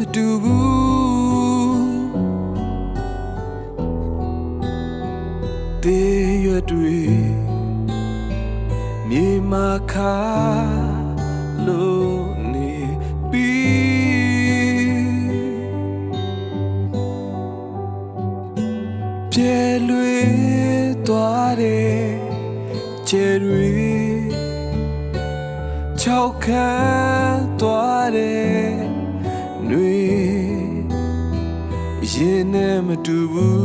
ရင်နဲ့မတူဘူးတေးရွက်တွေမြေမာခါလို့နေပြီးပြဲလွေသွားတယ်ကျယ်တွေချောက်ခမ်းသွားတ ရင်နဲ့မတူဘူး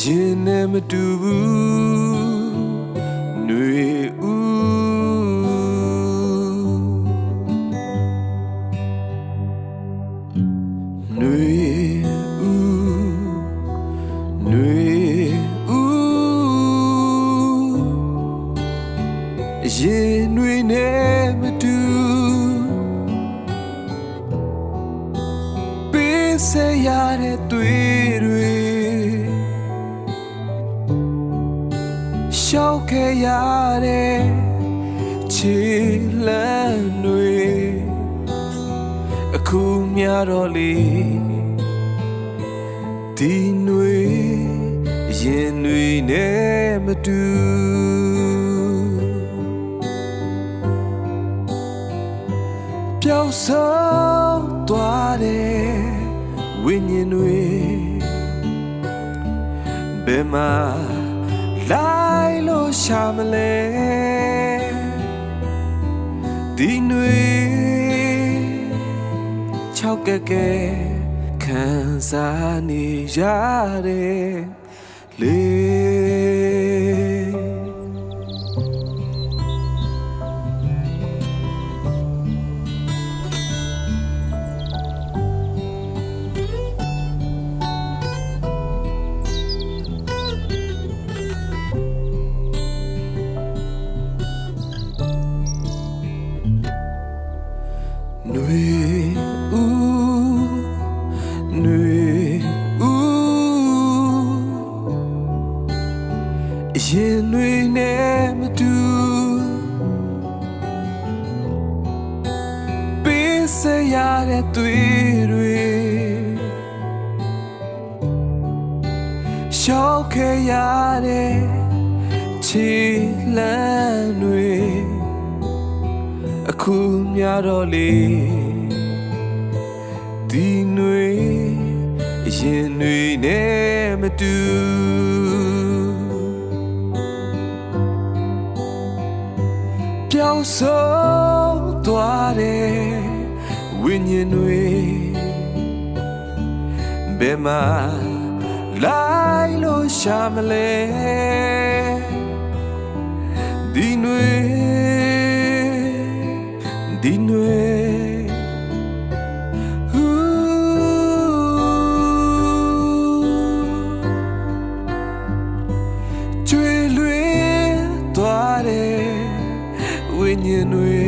ရင်နဲ့မတူဘူးຫນွေဦးຫນွေဦးຫນွေဦးရင်တွေနဲ့ စရတဲ့တွေ့တွေရှောက်ခဲ့ရတဲ့ခြေလမ်းတွေအခုများတော့လေဒီຫນွေရင်တွေနဲ့မတူပျောက်ဆုံးသွားတဲ့ဝိ ညာဉ်တွေဘယ်မှာလိုက်လို့ရှာမလဲဒီຫນွေချောက်ကကဲခံစားနေရတယ်လေ ရင်ຫນွေနဲ့မတူပေးစရတဲ့တွေ့တွေရှောက်ခဲ့ရတဲ့ခြေလမ်းတွေ အခုများတော့လေဒီຫນွေရင်ຫນွေနဲ့မတူ ဆုံးသွားတဲ့ဝိညာဉ်တွေဘယ်မှာလိုက်လို့ရှာမလဲဒီနွေဒီနွေ ညင်တွေ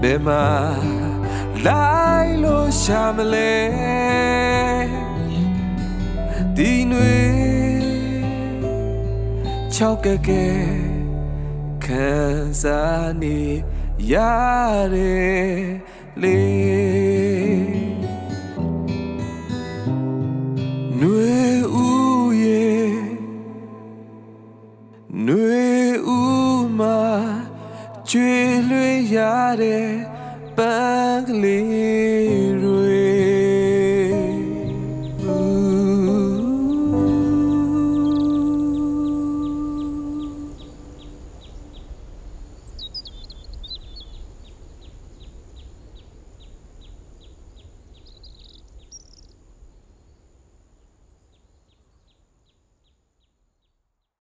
ဘယ်မှာလိုက်လို့ရှာမလဲဒီနွေချောက်ကကဲခံစားနေရတယ်လေနွေဦးရေနွေဦး ကျွေလွေရတဲ့ပန်းကလေး